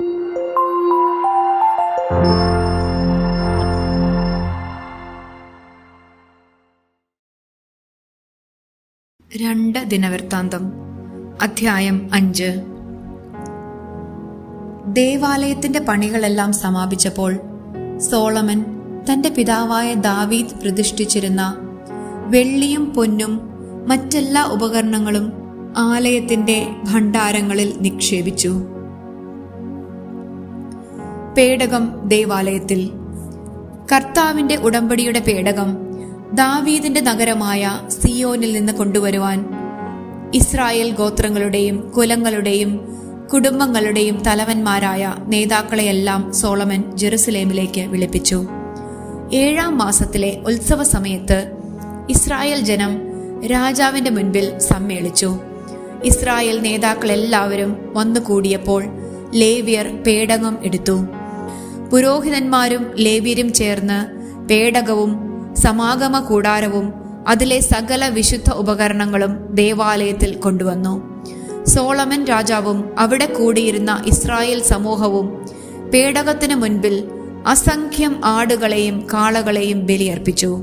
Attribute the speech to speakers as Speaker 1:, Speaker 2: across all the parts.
Speaker 1: രണ്ട് ദിനവൃത്താന്തം അധ്യായം അഞ്ച്. ദേവാലയത്തിന്റെ പണികളെല്ലാം സമാപിച്ചപ്പോൾ സോളമൻ തന്റെ പിതാവായ ദാവീദ് പ്രതിഷ്ഠിച്ചിരുന്ന വെള്ളിയും പൊന്നും മറ്റെല്ലാ ഉപകരണങ്ങളും ആലയത്തിന്റെ ഭണ്ഡാരങ്ങളിൽ നിക്ഷേപിച്ചു. പേടകം ദേവാലയത്തിൽ. കർത്താവിന്റെ ഉടമ്പടിയുടെ പേടകം ദാവീദിന്റെ നഗരമായ സിയോനിൽ നിന്ന് കൊണ്ടുവരുവാൻ ഇസ്രായേൽ ഗോത്രങ്ങളുടെയും കുലങ്ങളുടെയും കുടുംബങ്ങളുടെയും തലവന്മാരായ നേതാക്കളെയെല്ലാം സോളമൻ ജെറുസലേമിലേക്ക് വിളിപ്പിച്ചു. ഏഴാം മാസത്തിലെ ഉത്സവ സമയത്ത് ഇസ്രായേൽ ജനം രാജാവിന്റെ മുൻപിൽ സമ്മേളിച്ചു. ഇസ്രായേൽ നേതാക്കളെല്ലാവരും വന്നുകൂടിയപ്പോൾ ലേവിയർ പേടകം എടുത്തു. പുരോഹിതന്മാരും ലേവ്യരും ചേർന്ന് പേടകവും സമാഗമ കൂടാരവും അതിലെ സകല വിശുദ്ധ ഉപകരണങ്ങളും ദേവാലയത്തിൽ കൊണ്ടുവന്നു. സോളമൻ രാജാവും അവിടെ കൂടിയിരുന്ന ഇസ്രായേൽ സമൂഹവും പേടകത്തിനു മുൻപിൽ അസംഖ്യം ആടുകളെയും കാളകളെയും ബലിയർപ്പിച്ചു.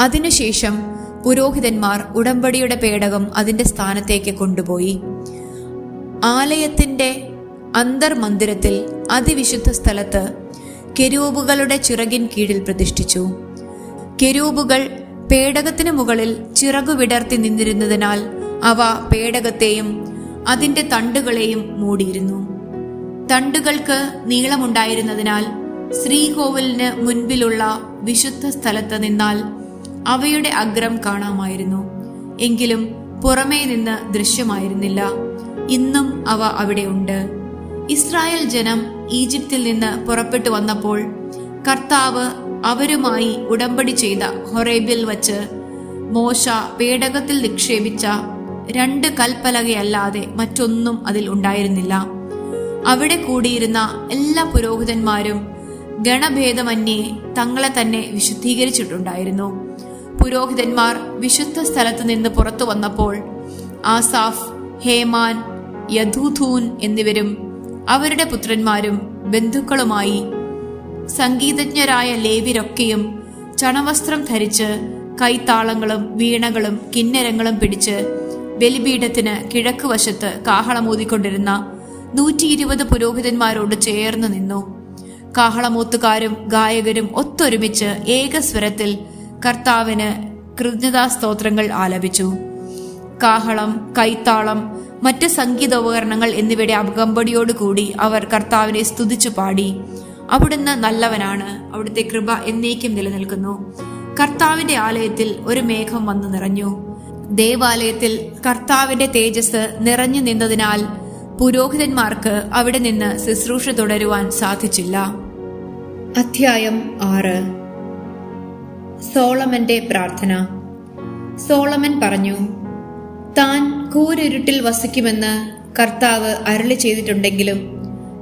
Speaker 1: അതിനുശേഷം പുരോഹിതന്മാർ ഉടമ്പടിയുടെ പേടകം അതിന്റെ സ്ഥാനത്തേക്ക് കൊണ്ടുപോയി. ആലയത്തിന്റെ അന്തർമന്ദിരത്തിൽ അതിവിശുദ്ധ സ്ഥലത്ത് കെരൂബുകളുടെ ചിറകിൻ കീഴിൽ പ്രതിഷ്ഠിച്ചു. കെരൂബുകൾ പേടകത്തിന് മുകളിൽ ചിറകു വിടർത്തി നിന്നിരുന്നതിനാൽ അവ പേടകത്തെയും അതിന്റെ തണ്ടുകളെയും മൂടിയിരുന്നു. തണ്ടുകൾക്ക് നീളമുണ്ടായിരുന്നതിനാൽ ശ്രീകോവിലിന് മുൻപിലുള്ള വിശുദ്ധ സ്ഥലത്ത് നിന്നാൽ അവയുടെ അഗ്രം കാണാമായിരുന്നു. എങ്കിലും പുറമേ നിന്ന് ദൃശ്യമായിരുന്നില്ല. ഇന്നും അവ അവിടെയുണ്ട് ഇസ്രായേൽ ജനം ഈജിപ്തിൽ നിന്ന് പുറപ്പെട്ടു വന്നപ്പോൾ കർത്താവ് അവരുമായി ഉടമ്പടി ചെയ്ത ഹൊറേബിൽ വച്ച് മോശ പേടകത്തിൽ നിക്ഷേപിച്ച രണ്ട് കൽപ്പലകയല്ലാതെ മറ്റൊന്നും അതിൽ ഉണ്ടായിരുന്നില്ല. അവിടെ കൂടിയിരുന്ന എല്ലാ പുരോഹിതന്മാരും ഗണഭേദമന്യേ തങ്ങളെ തന്നെ വിശുദ്ധീകരിച്ചിട്ടുണ്ടായിരുന്നു. പുരോഹിതന്മാർ വിശുദ്ധ സ്ഥലത്ത് നിന്ന് പുറത്തു വന്നപ്പോൾ ആസാഫ് ഹേമാൻ യദൂഥൂൻ എന്നിവരും അവരുടെ പുത്രന്മാരും ബന്ധുക്കളുമായി സംഗീതജ്ഞരായ ലേവിരൊക്കെയും ചണവസ്ത്രം ധരിച്ച് കൈത്താളങ്ങളും വീണകളും കിന്നരങ്ങളും പിടിച്ച് ബലിപീഠത്തിന് കിഴക്ക് വശത്ത് കാഹളമൂതിക്കൊണ്ടിരുന്ന നൂറ്റി ഇരുപത് പുരോഹിതന്മാരോട് ചേർന്ന് നിന്നു. കാഹളമൂത്തുകാരും ഗായകരും ഒത്തൊരുമിച്ച് ഏകസ്വരത്തിൽ കർത്താവിന് കൃതജ്ഞതാസ്തോത്രങ്ങൾ ആലപിച്ചു. കാഹളം കൈത്താളം മറ്റ് സംഗീതോപകരണങ്ങൾ എന്നിവയുടെ അകമ്പടിയോടുകൂടി അവർ കർത്താവിനെ സ്തുതിച്ചു പാടി. അവിടുന്ന് നല്ലവനാണ്. അവിടുത്തെ കൃപ എന്നേക്കും നിലനിൽക്കുന്നു. കർത്താവിന്റെ ആലയത്തിൽ ഒരു മേഘം വന്നു നിറഞ്ഞു. ദേവാലയത്തിൽ കർത്താവിന്റെ തേജസ് നിറഞ്ഞു നിന്നതിനാൽ പുരോഹിതന്മാർക്ക് അവിടെ നിന്ന് ശുശ്രൂഷ തുടരുവാൻ സാധിച്ചില്ല. അധ്യായം ആറ്. സോളമന്റെ പ്രാർത്ഥന. സോളമൻ പറഞ്ഞു താൻ കൂരിരുട്ടിൽ വസിക്കുമെന്ന് കർത്താവ് അരുളി ചെയ്തിട്ടുണ്ടെങ്കിലും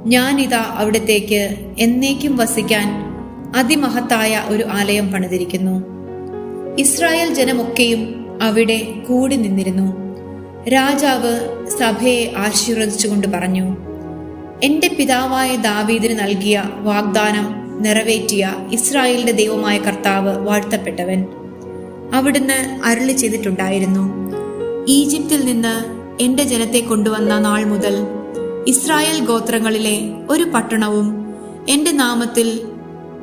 Speaker 1: ഞാനിതാ അവിടത്തേക്ക് എന്നേക്കും വസിക്കാൻ അതിമഹത്തായ ഒരു ആലയം പണിതിരിക്കുന്നു. ഇസ്രായേൽ ജനമൊക്കെയും അവിടെ കൂടി നിന്നിരുന്നു. രാജാവ് സഭയെ ആശീർവദിച്ചുകൊണ്ട് പറഞ്ഞു എന്റെ പിതാവായ ദാവീദിന് നൽകിയ വാഗ്ദാനം നിറവേറ്റിയ ഇസ്രായേലിന്റെ ദൈവമായ കർത്താവ് വാഴ്ത്തപ്പെട്ടവൻ അവിടുന്ന് അരുളി ചെയ്തിട്ടുണ്ടായിരുന്നു. ഈജിപ്തിൽ നിന്ന് എന്റെ ജനത്തെ കൊണ്ടുവന്ന നാൾ മുതൽ ഇസ്രായേൽ ഗോത്രങ്ങളിലെ ഒരു പട്ടണവും എന്റെ നാമത്തിൽ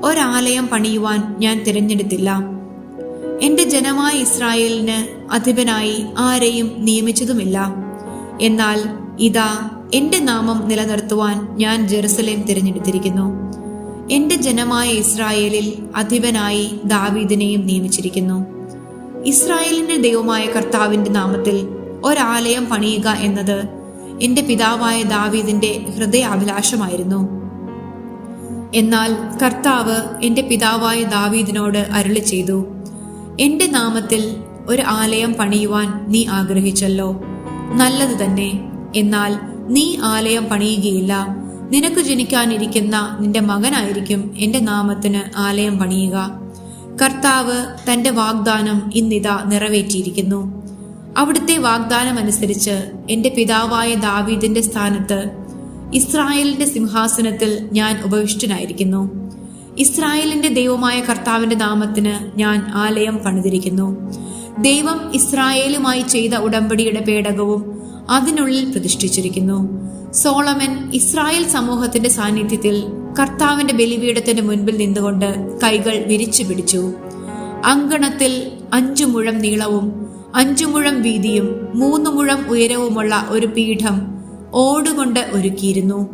Speaker 1: ഒരാലയം പണിയുവാൻ ഞാൻ തിരഞ്ഞെടുത്തില്ല. എന്റെ ജനമായ ഇസ്രായേലിന് അധിപനായി ആരെയും നിയമിച്ചതുമില്ല. എന്നാൽ ഇതാ എന്റെ നാമം നിലനിർത്തുവാൻ ഞാൻ ജെറുസലേം തിരഞ്ഞെടുത്തിരിക്കുന്നു. എന്റെ ജനമായ ഇസ്രായേലിൽ അധിപനായി ദാവീദിനെയും നിയമിച്ചിരിക്കുന്നു. ഇസ്രായേലിന്റെ ദൈവമായ കർത്താവിന്റെ നാമത്തിൽ ഒരാലയം പണിയുക എന്നത് എന്റെ പിതാവായ ദാവീദിന്റെ ഹൃദയ അഭിലാഷമായിരുന്നു എന്നാൽ കർത്താവ് എന്റെ പിതാവായ ദാവീദിനോട് അരുളി ചെയ്തു എന്റെ നാമത്തിൽ ഒരു ആലയം പണിയുവാൻ നീ ആഗ്രഹിച്ചല്ലോ. നല്ലത് തന്നെ. എന്നാൽ നീ ആലയം പണിയുകയില്ല. നിനക്ക് ജനിക്കാനിരിക്കുന്ന നിന്റെ മകനായിരിക്കും എന്റെ നാമത്തിന് ആലയം പണിയുക. കർത്താവ് തന്റെ വാഗ്ദാനം ഇന്നിതാ നിറവേറ്റിയിരിക്കുന്നു. അവിടുത്തെ വാഗ്ദാനം അനുസരിച്ച് എന്റെ പിതാവായ ദാവീദിന്റെ സ്ഥാനത്ത് ഇസ്രായേലിന്റെ സിംഹാസനത്തിൽ ഞാൻ ഉപവിഷ്ടനായിരിക്കുന്നു ഇസ്രായേലിന്റെ ദൈവമായ കർത്താവിന്റെ നാമത്തിന് ഞാൻ ആലയം പണിതിരിക്കുന്നു. ദൈവം ഇസ്രായേലുമായി ചെയ്ത ഉടമ്പടിയുടെ പേടകവും അതിനുള്ളിൽ പ്രതിഷ്ഠിച്ചിരിക്കുന്നു. സോളമൻ ഇസ്രായേൽ സമൂഹത്തിന്റെ സാന്നിധ്യത്തിൽ കർത്താവിന്റെ ബലിപീഠത്തിന്റെ മുൻപിൽ നിന്നുകൊണ്ട് കൈകൾ വിരിച്ചു പിടിച്ചു. അങ്കണത്തിൽ അഞ്ചു മുഴം നീളവും അഞ്ചു മുഴം വീതിയും മൂന്ന് മുഴം ഉയരവുമുള്ള ഒരു പീഠം ഓടുകൊണ്ട് ഒരുക്കിയിരുന്നു.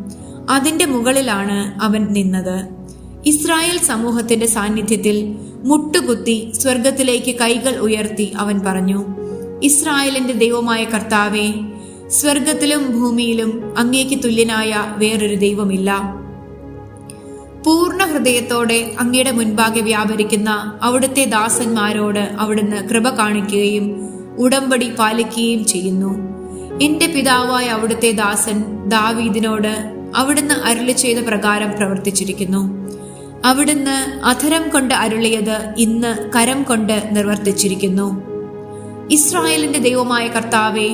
Speaker 1: അതിന്റെ മുകളിലാണ് അവൻ നിന്നത്. ഇസ്രായേൽ സമൂഹത്തിന്റെ സാന്നിധ്യത്തിൽ മുട്ടുകുത്തി സ്വർഗത്തിലേക്ക് കൈകൾ ഉയർത്തി അവൻ പറഞ്ഞു ഇസ്രായേലിന്റെ ദൈവമായ കർത്താവെ സ്വർഗത്തിലും ഭൂമിയിലും അങ്ങേക്ക് തുല്യനായ വേറൊരു ദൈവമില്ല. പൂർണ ഹൃദയത്തോടെ അങ്ങയുടെ മുൻപാകെ വ്യാപരിക്കുന്ന അവിടുത്തെ ദാസന്മാരോട് അവിടുന്ന് കൃപ കാണിക്കുകയും ഉടമ്പടി പാലിക്കുകയും ചെയ്യുന്നു. എന്റെ പിതാവായ അവിടുത്തെ ദാസൻ ദാവീദിനോട് അവിടുന്ന് അരുളി ചെയ്ത പ്രകാരം പ്രവർത്തിച്ചിരിക്കുന്നു. അവിടുന്ന് അധരം കൊണ്ട് അരുളിയത് ഇന്ന് കരം കൊണ്ട് നിർവർത്തിച്ചിരിക്കുന്നു. ഇസ്രായേലിന്റെ ദൈവമായ കർത്താവെ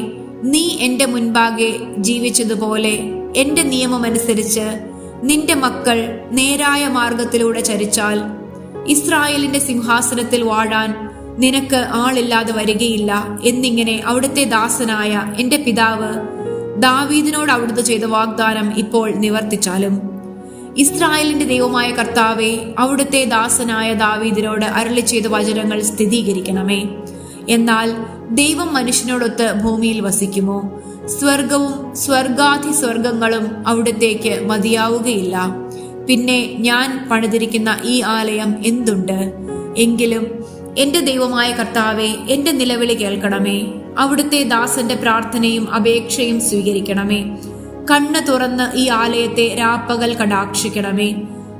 Speaker 1: നീ എന്റെ മുൻപാകെ ജീവിച്ചതുപോലെ എന്റെ നിയമമനുസരിച്ച് നിന്റെ മക്കൾ നേരായ മാർഗത്തിലൂടെ ചരിച്ചാൽ ഇസ്രായേലിന്റെ സിംഹാസനത്തിൽ വാടാൻ നിനക്ക് ആളില്ലാതെ വരികയില്ല എന്നിങ്ങനെ അവിടുത്തെ ദാസനായ എന്റെ പിതാവ് ദാവീദിനോട് അവിടുത്തെ ചെയ്ത വാഗ്ദാനം ഇപ്പോൾ നിവർത്തിച്ചാലും. ഇസ്രായേലിന്റെ ദൈവമായ കർത്താവെ അവിടുത്തെ ദാസനായ ദാവീദിനോട് അരളി ചെയ്ത വചനങ്ങൾ സ്ഥിരീകരിക്കണമേ. എന്നാൽ ദൈവം മനുഷ്യനോടൊത്ത് ഭൂമിയിൽ വസിക്കുമോ? സ്വർഗവും സ്വർഗാധി സ്വർഗങ്ങളും അവിടത്തേക്ക് മതിയാവുകയില്ല. പിന്നെ ഞാൻ പണിതിരിക്കുന്ന ഈ ആലയം എന്തുണ്ട്? എങ്കിലും എന്റെ ദൈവമായ കർത്താവെ എന്റെ നിലവിളി കേൾക്കണമേ. അവിടുത്തെ ദാസന്റെ പ്രാർത്ഥനയും അപേക്ഷയും സ്വീകരിക്കണമേ. കണ്ണ് തുറന്ന് ഈ ആലയത്തെ രാപ്പകൽ കടാക്ഷിക്കണമേ.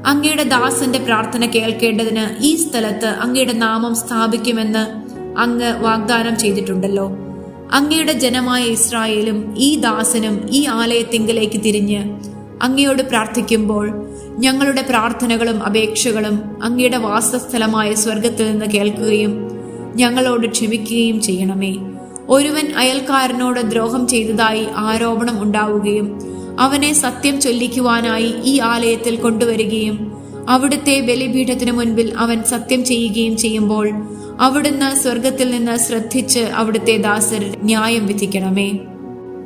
Speaker 1: അങ്ങയുടെ ദാസന്റെ പ്രാർത്ഥന കേൾക്കേണ്ടതിന് ഈ സ്ഥലത്ത് അങ്ങയുടെ നാമം സ്ഥാപിക്കുമെന്ന് അങ്ങ് വാഗ്ദാനം ചെയ്തിട്ടുണ്ടല്ലോ. അങ്ങയുടെ ജനമായ ഇസ്രായേലും ഈ ദാസനും ഈ ആലയത്തിങ്കിലേക്ക് തിരിഞ്ഞ് അങ്ങയോട് പ്രാർത്ഥിക്കുമ്പോൾ ഞങ്ങളുടെ പ്രാർത്ഥനകളും അപേക്ഷകളും അങ്ങയുടെ വാസസ്ഥലമായ സ്വർഗത്തിൽ നിന്ന് കേൾക്കുകയും ഞങ്ങളോട് ക്ഷമിക്കുകയും ചെയ്യണമേ. ഒരുവൻ അയൽക്കാരനോട് ദ്രോഹം ചെയ്തതായി ആരോപണം ഉണ്ടാവുകയും അവനെ സത്യം ചൊല്ലിക്കുവാനായി ഈ ആലയത്തിൽ കൊണ്ടുവരികയും അവിടുത്തെ ബലിപീഠത്തിനു മുൻപിൽ അവൻ സത്യം ചെയ്യുകയും ചെയ്യുമ്പോൾ അവിടുന്ന് സ്വർഗത്തിൽ നിന്ന് ശ്രദ്ധിച്ച് അവിടുത്തെ ദാസർ ന്യായം വിധിക്കണമേ.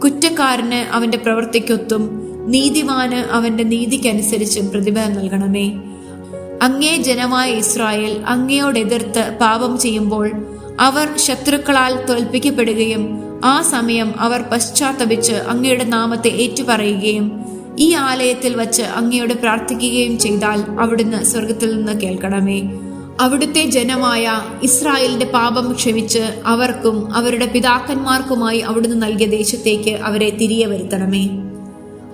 Speaker 1: കുറ്റക്കാരന് അവന്റെ പ്രവൃത്തിക്കൊത്തും നീതിമാന് അവന്റെ നീതിക്കനുസരിച്ചും പ്രതിഫലം നൽകണമേ. അങ്ങേ ജനമായ ഇസ്രായേൽ അങ്ങയോട് എതിർത്ത് പാപം ചെയ്യുമ്പോൾ അവർ ശത്രുക്കളാൽ തോൽപ്പിക്കപ്പെടുകയും ആ സമയം അവർ പശ്ചാത്തപിച്ച് അങ്ങയുടെ നാമത്തെ ഏറ്റുപറയുകയും ഈ ആലയത്തിൽ വച്ച് അങ്ങയോട് പ്രാർത്ഥിക്കുകയും ചെയ്താൽ അവിടുന്ന് സ്വർഗത്തിൽ നിന്ന് കേൾക്കണമേ. അവിടുത്തെ ജനമായ ഇസ്രായേലിന്റെ പാപം ക്ഷമിച്ച് അവർക്കും അവരുടെ പിതാക്കന്മാർക്കുമായി അവിടുന്ന് നൽകിയ ദേശത്തേക്ക് അവരെ തിരികെ വരുത്തണമേ.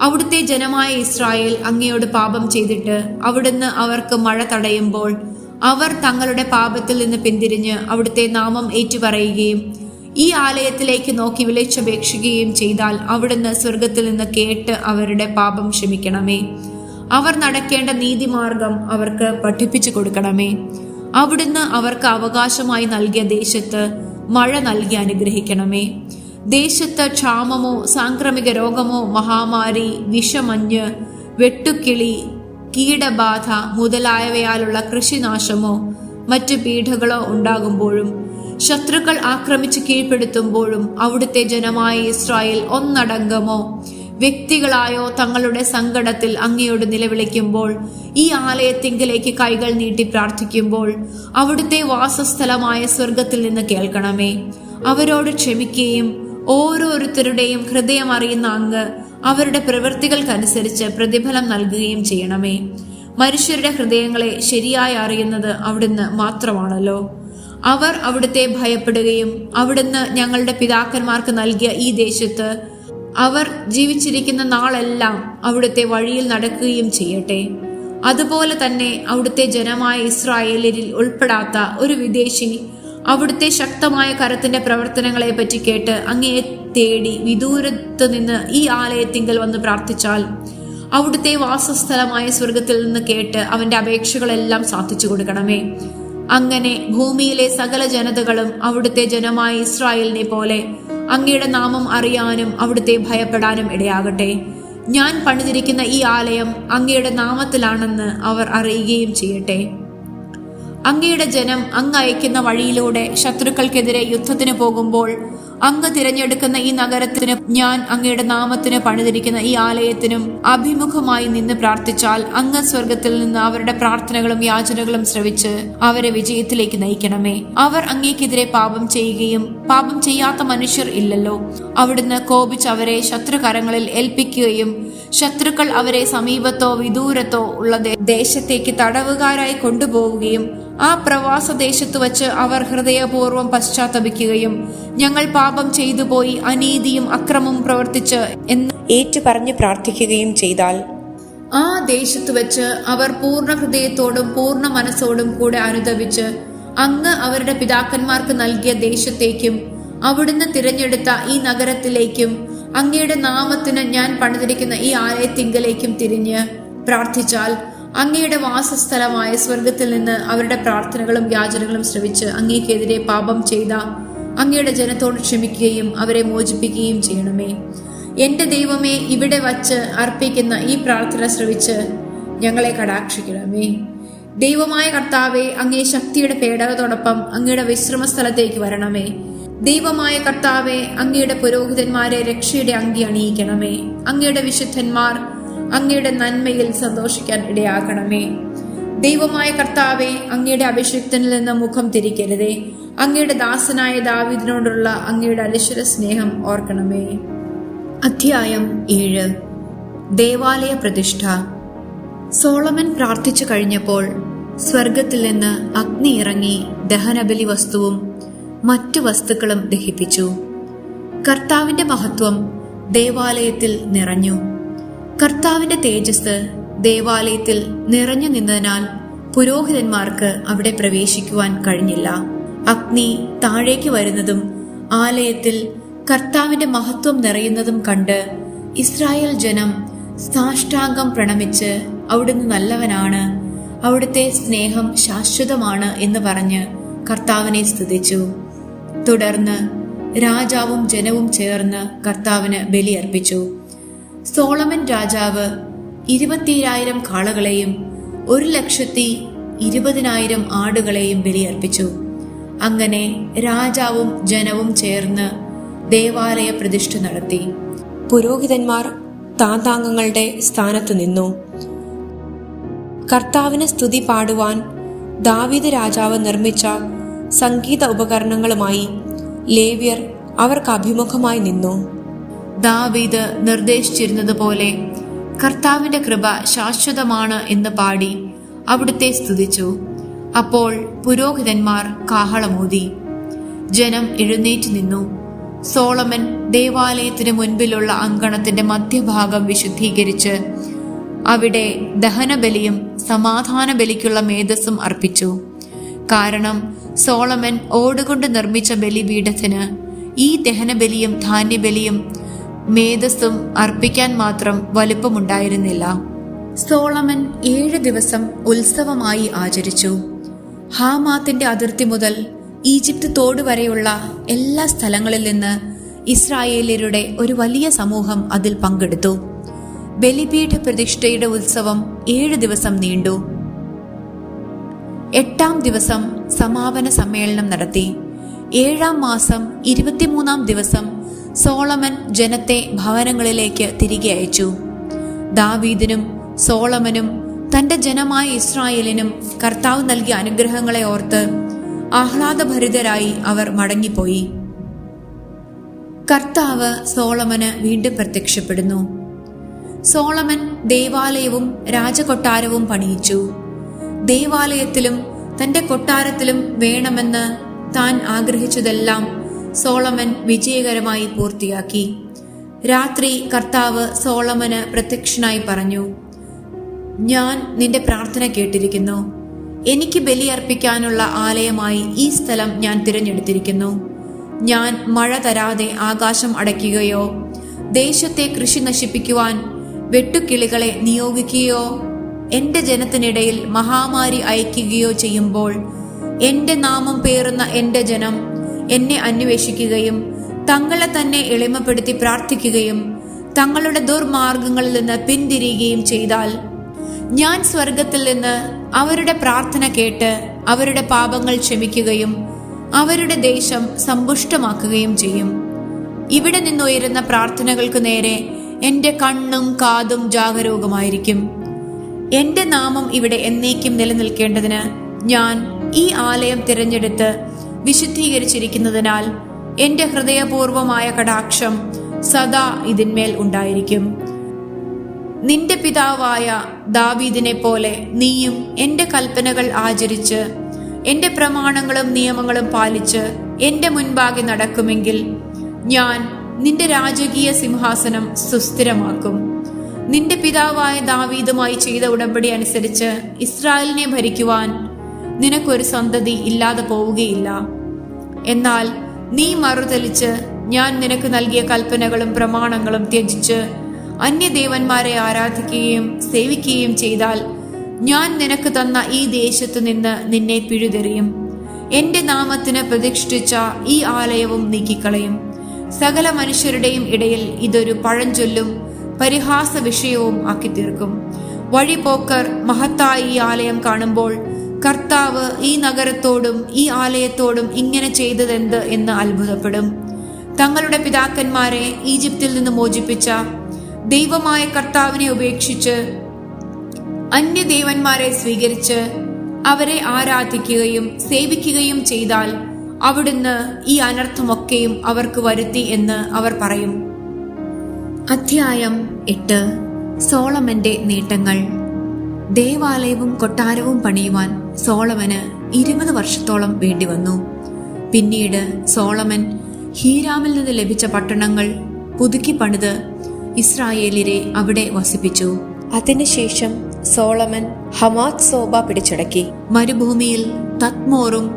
Speaker 1: അവിടുത്തെ ജനമായ ഇസ്രായേൽ അങ്ങയോട് പാപം ചെയ്തിട്ട് അവിടുന്ന് അവർക്ക് മഴ തടയുമ്പോൾ അവർ തങ്ങളുടെ പാപത്തിൽ നിന്ന് പിന്തിരിഞ്ഞ് അവിടുത്തെ നാമം ഏറ്റുപറയുകയും ഈ ആലയത്തിലേക്ക് നോക്കി വിളിച്ചപേക്ഷിക്കുകയും ചെയ്താൽ അവിടുന്ന് സ്വർഗത്തിൽ നിന്ന് കേട്ട് അവരുടെ പാപം ക്ഷമിക്കണമേ. അവർ നടക്കേണ്ട നീതിമാർഗം അവർക്ക് പഠിപ്പിച്ചു കൊടുക്കണമേ. അവിടുന്ന് അവർക്ക് അവകാശമായി നൽകിയ ദേശത്ത് മഴ നൽകി അനുഗ്രഹിക്കണമേ. ദേശത്ത് ക്ഷാമമോ സാംക്രമിക രോഗമോ മഹാമാരി വിഷമഞ്ഞ് വെട്ടുക്കിളി കീടബാധ മുതലായവയാലുള്ള കൃഷിനാശമോ മറ്റു പീഠകളോ ഉണ്ടാകുമ്പോഴും ശത്രുക്കൾ ആക്രമിച്ച് കീഴ്പ്പെടുത്തുമ്പോഴും അവിടുത്തെ ജനമായ ഇസ്രായേൽ ഒന്നടങ്കമോ? വ്യക്തികളായോ തങ്ങളുടെ സങ്കടത്തിൽ അങ്ങയോട് നിലവിളിക്കുമ്പോൾ ഈ ആലയത്തിങ്കിലേക്ക് കൈകൾ നീട്ടി പ്രാർത്ഥിക്കുമ്പോൾ അവിടുത്തെ വാസസ്ഥലമായ സ്വർഗത്തിൽ നിന്ന് കേൾക്കണമേ. അവരോട് ക്ഷമിക്കുകയും ഓരോരുത്തരുടെയും ഹൃദയം അറിയുന്ന അങ്ങ് അവരുടെ പ്രവൃത്തികൾക്കനുസരിച്ച് പ്രതിഫലം നൽകുകയും ചെയ്യണമേ. മനുഷ്യരുടെ ഹൃദയങ്ങളെ ശരിയായി അറിയുന്നത് അവിടുന്ന് മാത്രമാണല്ലോ. അവർ അവിടുത്തെ ഭയപ്പെടുകയും അവിടുന്ന് ഞങ്ങളുടെ പിതാക്കന്മാർക്ക് നൽകിയ ഈ ദേശത്ത് അവർ ജീവിച്ചിരിക്കുന്ന നാളെല്ലാം അവിടുത്തെ വഴിയിൽ നടക്കുകയും ചെയ്യട്ടെ. അതുപോലെ തന്നെ അവിടുത്തെ ജനമായ ഇസ്രായേലിൽ ഉൾപ്പെടാത്ത ഒരു വിദേശി അവിടുത്തെ ശക്തമായ കരത്തിന്റെ പ്രവർത്തനങ്ങളെ പറ്റി കേട്ട് അങ്ങയെ തേടി വിദൂരത്ത് നിന്ന് ഈ ആലയത്തിങ്കൽ വന്ന് പ്രാർത്ഥിച്ചാൽ അവിടുത്തെ വാസസ്ഥലമായ സ്വർഗത്തിൽ നിന്ന് കേട്ട് അവന്റെ അപേക്ഷകളെല്ലാം സാധിച്ചു കൊടുക്കണമേ. അങ്ങനെ ഭൂമിയിലെ സകല ജനതകളും അവിടുത്തെ ജനമായ ഇസ്രായേലിനെ പോലെ അങ്ങയുടെ നാമം അറിയാനും അവിടുത്തെ ഭയപ്പെടാനും ഇടയാകട്ടെ. ഞാൻ പണിതിരിക്കുന്ന ഈ ആലയം അങ്ങയുടെ നാമത്തിലാണെന്ന് അവർ അറിയുകയും ചെയ്യട്ടെ. അങ്ങയുടെ ജനം അങ്ങ് അയക്കുന്ന വഴിയിലൂടെ ശത്രുക്കൾക്കെതിരെ യുദ്ധത്തിന് പോകുമ്പോൾ അങ്ങ് തിരഞ്ഞെടുക്കുന്ന ഈ നഗരത്തിന് ഞാൻ അങ്ങയുടെ നാമത്തിന് പണിതിരിക്കുന്ന ഈ ആലയത്തിനും അഭിമുഖമായി നിന്ന് പ്രാർത്ഥിച്ചാൽ അങ്ങ് സ്വർഗത്തിൽ നിന്ന് അവരുടെ പ്രാർത്ഥനകളും യാചനകളും ശ്രവിച്ച് അവരെ വിജയത്തിലേക്ക് നയിക്കണമേ. അവർ അങ്ങേക്കെതിരെ പാപം ചെയ്യുകയും പാപം ചെയ്യാത്ത മനുഷ്യർ ഇല്ലല്ലോ. അവിടുന്ന് കോപിച്ച് അവരെ ശത്രുകരങ്ങളിൽ ഏൽപ്പിക്കുകയും ശത്രുക്കൾ അവരെ സമീപത്തോ വിദൂരത്തോ ഉള്ള ദേശത്തേക്ക് തടവുകാരായി കൊണ്ടുപോവുകയും ആ പ്രവാസ ദേശത്ത് വച്ച് അവർ ഹൃദയപൂർവം പശ്ചാത്തപിക്കുകയും ഞങ്ങൾ പാപം ചെയ്തു പോയി അനീതിയും അക്രമവും പ്രവർത്തിച്ച് എന്ന്
Speaker 2: ഏറ്റുപറഞ്ഞു പ്രാർത്ഥിക്കുകയും ചെയ്താൽ
Speaker 1: ആ ദേശത്ത് വച്ച് അവർ പൂർണ ഹൃദയത്തോടും പൂർണ മനസ്സോടും കൂടെ അനുദപിച്ച് അങ്ങ് അവരുടെ പിതാക്കന്മാർക്ക് നൽകിയ ദേശത്തേക്കും അവിടുന്ന് തിരഞ്ഞെടുത്ത ഈ നഗരത്തിലേക്കും അങ്ങയുടെ നാമത്തിന് ഞാൻ പണിതിരിക്കുന്ന ഈ ആലയത്തിങ്കലേക്കും തിരിഞ്ഞ് പ്രാർത്ഥിച്ചാൽ അങ്ങയുടെ വാസസ്ഥലമായ സ്വർഗത്തിൽ നിന്ന് അവരുടെ പ്രാർത്ഥനകളും യാചനകളും ശ്രവിച്ച് അങ്ങേക്കെതിരെ പാപം ചെയ്ത അങ്ങയുടെ ജനത്തോട് ക്ഷമിക്കുകയും അവരെ മോചിപ്പിക്കുകയും ചെയ്യണമേ. എന്റെ ദൈവമേ ഇവിടെ വച്ച് അർപ്പിക്കുന്ന ഈ പ്രാർത്ഥന ശ്രവിച്ച് ഞങ്ങളെ കടാക്ഷിക്കണമേ. ദൈവമായ കർത്താവെ അങ്ങേ ശക്തിയുടെ പേടകത്തോടൊപ്പം അങ്ങയുടെ വിശ്രമ സ്ഥലത്തേക്ക് വരണമേ. ദൈവമായ കർത്താവെ അങ്ങയുടെ പുരോഹിതന്മാരെ രക്ഷയുടെ അങ്കി അണിയിക്കണമേ. അങ്ങയുടെ വിശുദ്ധന്മാർ അങ്ങയുടെ നന്മയിൽ സന്തോഷിക്കാൻ ഇടയാക്കണമേ. ദൈവമായ കർത്താവെ അങ്ങയുടെ അഭിഷിക്തനിൽ നിന്ന് മുഖം തിരിക്കരുതേ. അങ്ങയുടെ ദാസനായ ദാവിദിനോടുള്ള അങ്ങയുടെ അലിശ്വര സ്നേഹം ഓർക്കണമേ. അധ്യായം ഏഴ്. ദേവാലയ പ്രതിഷ്ഠ. സോളമൻ പ്രാർത്ഥിച്ചു കഴിഞ്ഞപ്പോൾ സ്വർഗത്തിൽ നിന്ന് അഗ്നി ഇറങ്ങി ദഹനബലി വസ്തുവും മറ്റു വസ്തുക്കളും ദഹിപ്പിച്ചു. കർത്താവിന്റെ മഹത്വം ദേവാലയത്തിൽ നിറഞ്ഞു. കർത്താവിന്റെ തേജസ് ദേവാലയത്തിൽ നിറഞ്ഞു നിന്നതിനാൽ പുരോഹിതന്മാർക്ക് അവിടെ പ്രവേശിക്കുവാൻ കഴിഞ്ഞില്ല. അഗ്നി താഴേക്ക് വരുന്നതും ആലയത്തിൽ കർത്താവിന്റെ മഹത്വം നിറയുന്നതും കണ്ട് ഇസ്രായേൽ ജനം സാഷ്ടാംഗം പ്രണമിച്ച് അവിടുന്ന് നല്ലവനാണ് അവിടുത്തെ സ്നേഹം ശാശ്വതമാണ് എന്ന് പറഞ്ഞ് കർത്താവിനെ സ്തുതിച്ചു. തുടർന്ന് രാജാവും ജനവും ചേർന്ന് കർത്താവിന് ബലിയർപ്പിച്ചു. സോളമൻ രാജാവ് ഇരുപത്തിയായിരം കാളകളെയും ഒരു ലക്ഷത്തി ഇരുപതിനായിരം ആടുകളെയും ബലിയർപ്പിച്ചു. അങ്ങനെ രാജാവും ജനവും ചേർന്ന് ദേവാലയ പ്രതിഷ്ഠ നടത്തി.
Speaker 2: പുരോഹിതന്മാർ താന്താംഗങ്ങളുടെ സ്ഥാനത്തു നിന്നു. കർത്താവിന് സ്തുതി പാടുവാൻ ദാവീദ് രാജാവ് നിർമ്മിച്ച സംഗീത ഉപകരണങ്ങളുമായി ലേവ്യർ അവർക്ക് അഭിമുഖമായി നിന്നു.
Speaker 1: ദാവീദ് നിർദ്ദേശിച്ചിരുന്നതുപോലെ കർത്താവിന്റെ കൃപ ശാശ്വതമാണ് എന്ന് പാടി അവിടുത്തെ സ്തുതിച്ചു. അപ്പോൾ പുരോഹിതന്മാർ കാഹളമൂതി. ജനം എഴുന്നേറ്റ് നിന്നു. സോളമൻ ദേവാലയത്തിന് മുൻപിലുള്ള അങ്കണത്തിന്റെ മധ്യഭാഗം വിശുദ്ധീകരിച്ച് അവിടെ ദഹനബലിയും സമാധാന ബലിക്കുള്ള മേധസ്സും അർപ്പിച്ചു. കാരണം സോളമൻ ഓടുകൊണ്ട് നിർമ്മിച്ച ബലിപീഠത്തിന് ഈ ദഹനബലിയും ധാന്യബലിയും മേധസ്സും അർപ്പിക്കാൻ മാത്രം വലുപ്പമുണ്ടായിരുന്നില്ല. സോളമൻ ഏഴ് ദിവസം ഉത്സവമായി ആചരിച്ചു. ഹാമാത്തിന്റെ അതിർത്തി മുതൽ ഈജിപ്ത് തോട് വരെയുള്ള എല്ലാ സ്ഥലങ്ങളിൽ നിന്ന് ഇസ്രായേലിയരുടെ ഒരു വലിയ സമൂഹം അതിൽ പങ്കെടുത്തു. ബലിപീഠ പ്രതിഷ്ഠയുടെ ഉത്സവം ഏഴ് ദിവസം നീണ്ടു. എട്ടാം ദിവസം സമാപന സമ്മേളനം നടത്തി. ഏഴാം മാസം ഇരുപത്തിമൂന്നാം ദിവസം സോളമൻ ജനത്തെ ഭവനങ്ങളിലേക്ക് തിരികെ അയച്ചു. ദാവീദിനും സോളമനും തന്റെ ജനമായ ഇസ്രായേലിനും കർത്താവ് നൽകിയ അനുഗ്രഹങ്ങളെ ഓർത്ത് ആഹ്ലാദഭരിതരായി അവർ മടങ്ങിപ്പോയി. കർത്താവ് സോളമന് വീണ്ടും പ്രത്യക്ഷപ്പെടുന്നു. സോളമൻ ദേവാലയവും രാജകൊട്ടാരവും പണിയിച്ചു. ദേവാലയത്തിലും തന്റെ കൊട്ടാരത്തിലും വേണമെന്ന് താൻ ആഗ്രഹിച്ചതെല്ലാം സോളമൻ വിജയകരമായി പൂർത്തിയാക്കി. രാത്രി കർത്താവ് സോളമന് പ്രത്യക്ഷനായി പറഞ്ഞു ഞാൻ നിന്റെ പ്രാർത്ഥന കേട്ടിരിക്കുന്നു. എനിക്ക് ബലിയർപ്പിക്കാനുള്ള ആലയമായി ഈ സ്ഥലം ഞാൻ തിരഞ്ഞെടുത്തിരിക്കുന്നു. ഞാൻ മഴ തരാതെ ആകാശം അടയ്ക്കുകയോ ദേശത്തെ കൃഷി നശിപ്പിക്കുവാൻ വെട്ടുക്കിളികളെ നിയോഗിക്കുകയോ എന്റെ ജനത്തിനിടയിൽ മഹാമാരി അയക്കുകയോ ചെയ്യുമ്പോൾ എന്റെ നാമം പേറുന്ന എന്റെ ജനം എന്നെ അന്വേഷിക്കുകയും തങ്ങളെ തന്നെ എളിമപ്പെടുത്തി പ്രാർത്ഥിക്കുകയും തങ്ങളുടെ ദുർമാർഗങ്ങളിൽ നിന്ന് പിന്തിരിയുകയും ചെയ്താൽ ഞാൻ സ്വർഗത്തിൽ നിന്ന് അവരുടെ പ്രാർത്ഥന കേട്ട് അവരുടെ പാപങ്ങൾ ക്ഷമിക്കുകയും അവരുടെ ദേശം സമ്പുഷ്ടമാക്കുകയും ചെയ്യും. ഇവിടെ നിന്നുയരുന്ന പ്രാർത്ഥനകൾക്ക് നേരെ എന്റെ കണ്ണും കാതും ജാഗരൂകമായിരിക്കും. എന്റെ നാമം ഇവിടെ എന്നേക്കും നിലനിൽക്കേണ്ടതിന് ഞാൻ ഈ ആലയം തിരഞ്ഞെടുത്ത് വിശുദ്ധീകരിച്ചിരിക്കുന്നതിനാൽ എന്റെ ഹൃദയപൂർവമായ കടാക്ഷം സദാ ഇതിന്മേൽ ഉണ്ടായിരിക്കും. നിന്റെ പിതാവായ ദാവീദിനെ പോലെ നീയും എന്റെ കൽപ്പനകൾ ആചരിച്ച് എന്റെ പ്രമാണങ്ങളും നിയമങ്ങളും പാലിച്ച് എന്റെ മുൻപാകെ നടക്കുമെങ്കിൽ ഞാൻ നിന്റെ രാജകീയ സിംഹാസനം സുസ്ഥിരമാക്കും. നിന്റെ പിതാവായ ദാവീദുമായി ചെയ്ത ഉടമ്പടി അനുസരിച്ച് ഇസ്രായേലിനെ ഭരിക്കുവാൻ നിനക്കൊരു സന്തതി ഇല്ലാതെ പോവുകയില്ല. എന്നാൽ നീ മറുതലിച്ച് ഞാൻ നിനക്ക് നൽകിയ കൽപ്പനകളും പ്രമാണങ്ങളും ത്യജിച്ച് അന്യദേവന്മാരെ ആരാധിക്കുകയും സേവിക്കുകയും ചെയ്താൽ ഞാൻ നിനക്ക് തന്ന ഈ ദേശത്തു നിന്ന് നിന്നെ പിഴുതെറിയും. എന്റെ നാമത്തിന് പ്രതിഷ്ഠിച്ച ഈ ആലയവും നീക്കിക്കളയും. സകല മനുഷ്യരുടെയും ഇടയിൽ ഇതൊരു പഴഞ്ചൊല്ലും പരിഹാസ വിഷയവും ആക്കി തീർക്കും വഴിപോക്കർ മഹത്തായി ഈ ആലയം കാണുമ്പോൾ കർത്താവ് ഈ നഗരത്തോടും ഈ ആലയത്തോടും ഇങ്ങനെ ചെയ്തതെന്ത് എന്ന് അത്ഭുതപ്പെടും. തങ്ങളുടെ പിതാക്കന്മാരെ ഈജിപ്തിൽ നിന്ന് മോചിപ്പിച്ച ദൈവമായ കർത്താവിനെ ഉപേക്ഷിച്ച് അന്യദേവന്മാരെ സ്വീകരിച്ച് അവരെ ആരാധിക്കുകയും സേവിക്കുകയും ചെയ്താൽ അവിടുന്ന് ഈ അനർത്ഥമൊക്കെയും അവർക്ക് വരുത്തി എന്ന് അവർ പറയും. അധ്യായം എട്ട്. സോളമന്റെ നേട്ടങ്ങൾ. ദേവാലയവും കൊട്ടാരവും പണിയുവാൻ സോളമന് ഇരുപത് വർഷത്തോളം വേണ്ടി വന്നു പിന്നീട് സോളമൻ ഹീരാമിൽ നിന്ന് ലഭിച്ച പട്ടണങ്ങൾ പുതുക്കി പണിത് ഇസ്രായേലിരെ അവിടെ വസിപ്പിച്ചു.
Speaker 2: അതിനുശേഷം സോളമൻ ഹമാത് സോബ പിടിച്ചടക്കി.
Speaker 1: മരുഭൂമിയിൽ തത്മോറും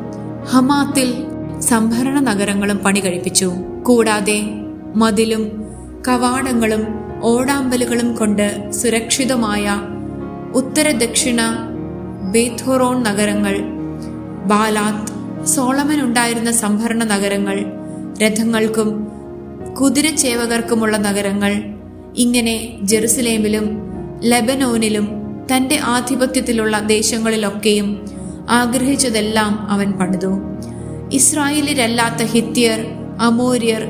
Speaker 1: ഹമാത്തിൽ സംഭരണ നഗരങ്ങളും പണി കഴിപ്പിച്ചു. കൂടാതെ മതിലും കവാടങ്ങളും ഓടാമ്പലുകളും കൊണ്ട് സുരക്ഷിതമായ ഉത്തര ദക്ഷിണ ബേഥോറോൺ നഗരങ്ങൾ ബാലാത്ത് സോളമൻ ഉണ്ടായിരുന്ന സംഭരണ നഗരങ്ങൾ രഥങ്ങൾക്കും കുതിരച്ചേവകർക്കുമുള്ള നഗരങ്ങൾ ഇങ്ങനെ ജെറുസലേമിലും ലെബനോനിലും തന്റെ ആധിപത്യത്തിലുള്ള ദേശങ്ങളിലൊക്കെയും ആഗ്രഹിച്ചതെല്ലാം അവൻ പണിതു. ഇസ്രായേലിലല്ലാത്ത ഹിത്യർ അമോര്യർ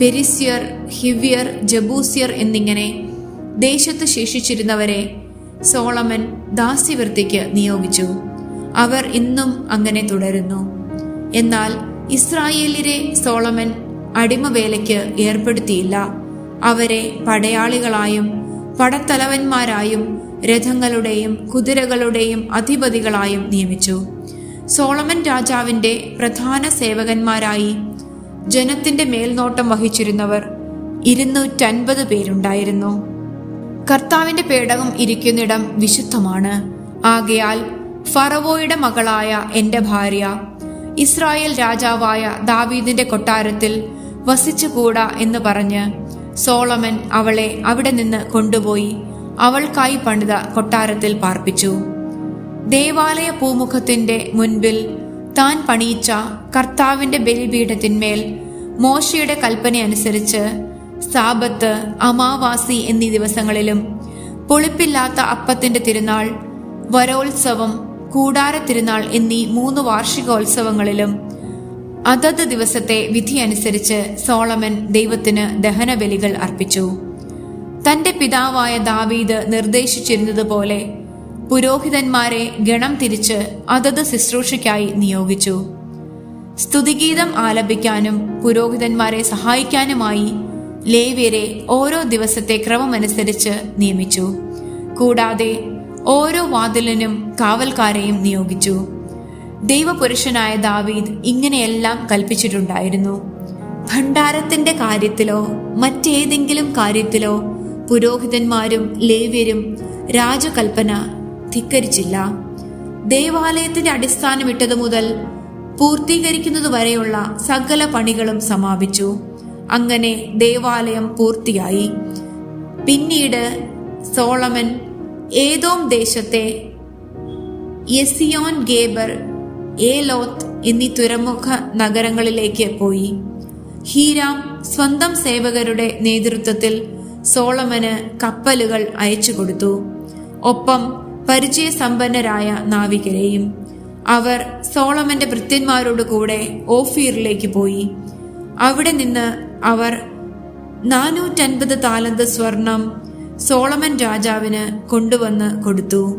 Speaker 1: പെരിസ്യർ ഹിവ്യർ ജബൂസ്യർ എന്നിങ്ങനെ ദേശത്ത് ശേഷിച്ചിരുന്നവരെ സോളമൻ ദാസ്യവൃത്തിക്ക് നിയോഗിച്ചു. അവർ ഇന്നും അങ്ങനെ തുടരുന്നു. എന്നാൽ ഇസ്രായേലിരെ സോളമൻ അടിമവേലയ്ക്ക് ഏർപ്പെടുത്തിയില്ല. അവരെ പടയാളികളായും പടത്തലവന്മാരായും രഥങ്ങളുടെയും കുതിരകളുടെയും അധിപതികളായും നിയമിച്ചു. സോളമൻ രാജാവിന്റെ പ്രധാന സേവകന്മാരായി ജനത്തിന്റെ മേൽനോട്ടം വഹിച്ചിരുന്നവർ ഇരുന്നൂറ്റൻപത് പേരുണ്ടായിരുന്നു. കർത്താവിന്റെ പേടകം ഇരിക്കുന്നിടം വിശുദ്ധമാണ്. ആകയാൽ ഫറവോയുടെ മകളായ എന്റെ ഭാര്യ ഇസ്രായേൽ രാജാവായ ദാവീദിന്റെ കൊട്ടാരത്തിൽ വസിച്ചുകൂടാ എന്ന് പറഞ്ഞ് സോളമൻ അവളെ അവിടെ നിന്ന് കൊണ്ടുപോയി അവൾക്കായി പണിത കൊട്ടാരത്തിൽ പാർപ്പിച്ചു. ദേവാലയ പൂമുഖത്തിന്റെ മുൻപിൽ താൻ പണിയിച്ച കർത്താവിന്റെ ബലിപീഠത്തിന്മേൽ മോശയുടെ കൽപ്പനയനുസരിച്ച് സാബത്ത് അമാവാസി എന്നീ ദിവസങ്ങളിലും പൊളിപ്പില്ലാത്ത അപ്പത്തിന്റെ തിരുനാൾ വരോത്സവം കൂടാര തിരുനാൾ എന്നീ മൂന്ന് വാർഷികോത്സവങ്ങളിലും അതത് ദിവസത്തെ വിധി അനുസരിച്ച് സോളമൻ ദൈവത്തിന് ദഹനബലികൾ അർപ്പിച്ചു. തന്റെ പിതാവായ ദാവീദ് നിർദ്ദേശിച്ചിരുന്നതുപോലെ പുരോഹിതന്മാരെ ഗണം തിരിച്ച് അതത് ശുശ്രൂഷയ്ക്കായി നിയോഗിച്ചു. സ്തുതിഗീതം ആലപിക്കാനും പുരോഹിതന്മാരെ സഹായിക്കാനുമായി ലേവ്യരെ ഓരോ ദിവസത്തെ ക്രമമനുസരിച്ച് നിയമിച്ചു. കൂടാതെ ഓരോ വാതിലിനും കാവൽക്കാരെയും നിയോഗിച്ചു. ദൈവപുരുഷനായ ദാവീദ് ഇങ്ങനെയെല്ലാം കൽപ്പിച്ചിട്ടുണ്ടായിരുന്നു. ഭണ്ഡാരത്തിന്റെ കാര്യത്തിലോ മറ്റേതെങ്കിലും കാര്യത്തിലോ പുരോഹിതന്മാരും ലേവ്യരും രാജകൽപ്പന ധിക്കരിച്ചില്ല. ദേവാലയത്തിന്റെ അടിസ്ഥാനമിട്ടതു മുതൽ പൂർത്തീകരിക്കുന്നതുവരെയുള്ള സകല പണികളും സമാപിച്ചു. അങ്ങനെ ദേവാലയം പൂർത്തിയായി. പിന്നീട് സോളമൻ ഏതോം ദേശത്തെ യെസിയോൻ ഗേബർ ഏലോത്ത് എന്നീ തുറമുഖ നഗരങ്ങളിലേക്ക് പോയി. ഹീരാം സ്വന്തം സേവകരുടെ നേതൃത്വത്തിൽ സോളമന് കപ്പലുകൾ അയച്ചു കൊടുത്തു. ഒപ്പം പരിചയസമ്പന്നരായ നാവികരെയും അവർ സോളമന്റെ ഭൃത്യന്മാരോട് കൂടെ ഓഫീറിലേക്ക് പോയി. അവിടെ നിന്ന് അവർ നാനൂറ്റൻപത് താലന്ത് സ്വർണം സോളമൻ രാജാവിന് കൊണ്ടുവന്ന് കൊടുത്തു.